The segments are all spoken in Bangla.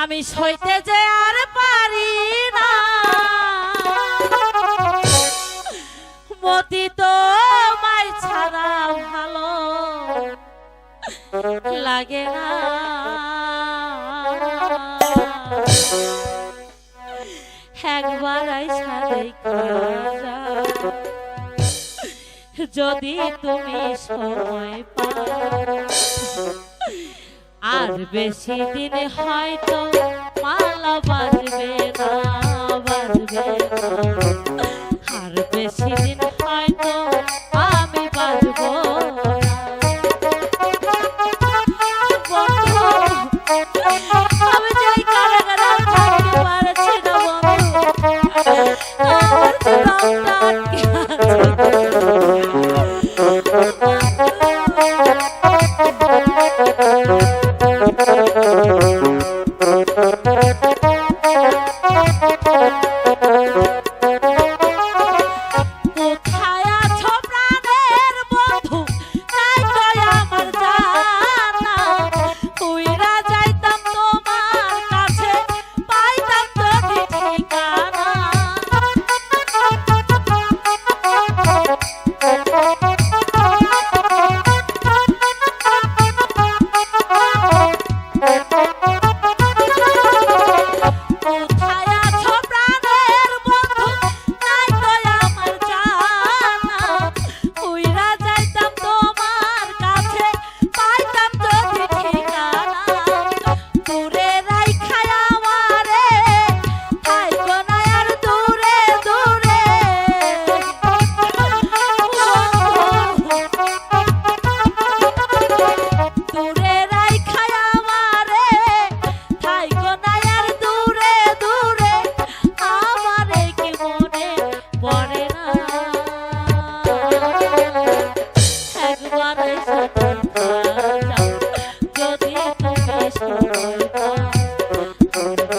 আমি সইতে যে আর পারি না। মতি তো মাই ছাড়া ভালো লাগে না। একবার যদি তুমি সময় পাও আর বেশি দিন হয়তো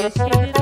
decir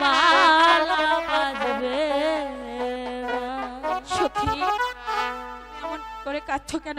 পালা বাজবে সখী এমন করে কাচ্ছ কেন?